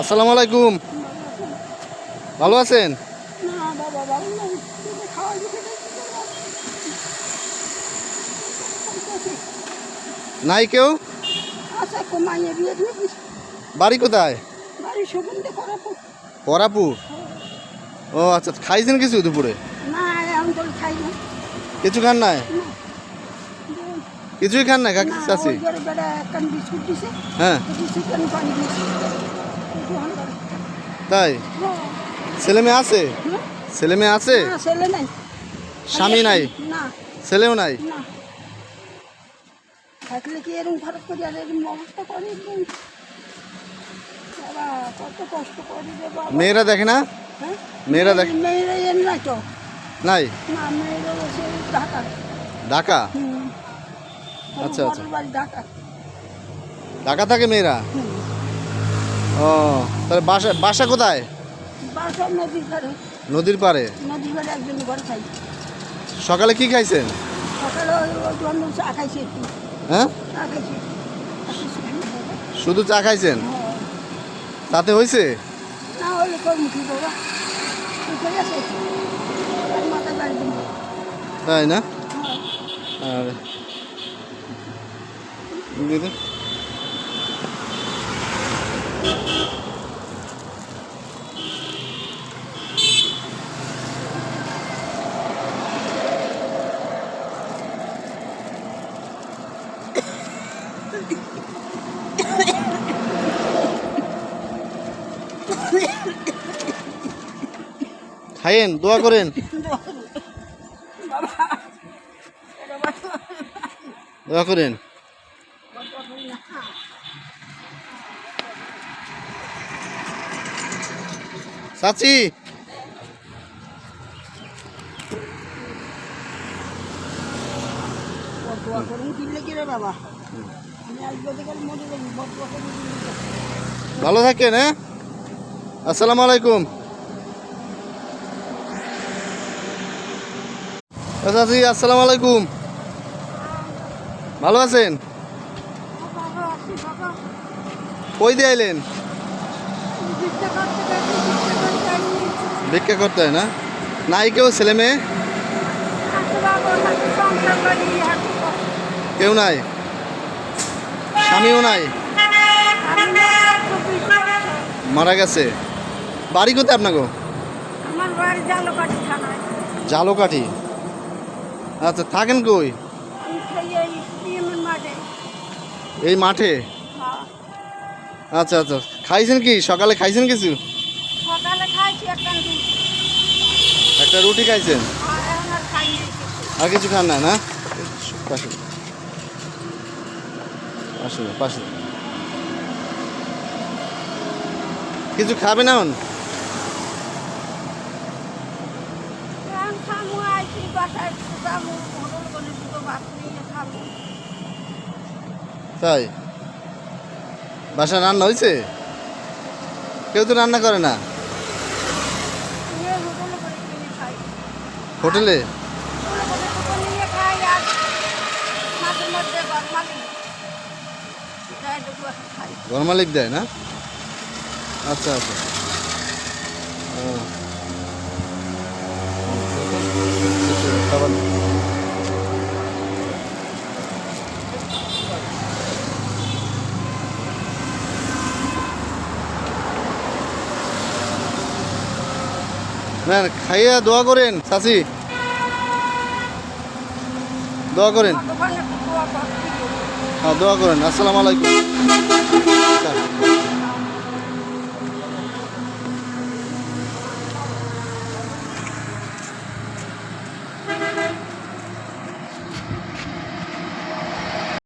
আসসালামু আলাইকুম। ভালো আছেন? নাই কেউ? বাড়ি কোথায়? পরাপুর ও আচ্ছা খাইছেন কিছু দুপুরে? কিছু খান নাই? কিছুই খান না কাকি হ্যাঁ। তাই? ছেলে মেয়ে আছে? ছেলে মেয়ে আছে? স্বামী নাই? ছেলেও নাই? থাকলে কি এরকম খারাপ করি? আর এরকম অবস্থা করি? কত কষ্ট করি মেয়েরা দেখে না? হ্যাঁ? মেয়েরা দেখে মেয়েরা এর নাই তো। নাই? না মেয়েরা ঢাকা। ঢাকা? আচ্ছা, আচ্ছা। ঢাকা। ঢাকা থাকে মেয়েরা? ও তাহলে বাসা বাসা কোথায়? নদীর খাই। সকালে কি খাইছেন? হ্যাঁ। শুধু চা খাইছেন? হ্যাঁ। তাতে হয়েছে তাই না? হ্যাঁ। আর দিয়ে দিন। খাইয়েন দোয়া করেন বাবা দোয়া করেন চাচি বদুয়া করুন কিনলে কি রে বাবা আমি আসব দেখে মরে যাবি বদুয়া করুন কিনলে ভালো থাকেন হ্যাঁ? আসসালামু আলাইকুম। চাচি আসসালামু আলাইকুম। ভালো আছেন? কই দিয়ে আইলেন ভিক্ষা করতে গেছি ভিক্ষা করতে আসি ভিক্ষা করতে হয় না? নাই কেউ ছেলে মেয়ে? কেউ নাই? স্বামীও নাই? মারা গেছে? বাড়ি কোথায় আপনাকে জালকাঠি। আচ্ছা থাকেন কই? এই মাঠে? হ্যাঁ। আচ্ছা আচ্ছা। খাইছেন কি? সকালে খাইছেন কিছু? একটা রুটি। খাইছেন? আর এখন আর কিছু। খান না না? পাশে। পাশে পাশে। কিছু খাবে না এখন? তাই? বাসা রান্না হয়েছে কেউ তো রান্না করে না? ঘর মালিক দেয় না? আচ্ছা আচ্ছা। না খাইয়া দোয়া করেন চাচি। দোয়া করেন। হ্যাঁ দোয়া করেন। আসসালামু আলাইকুম।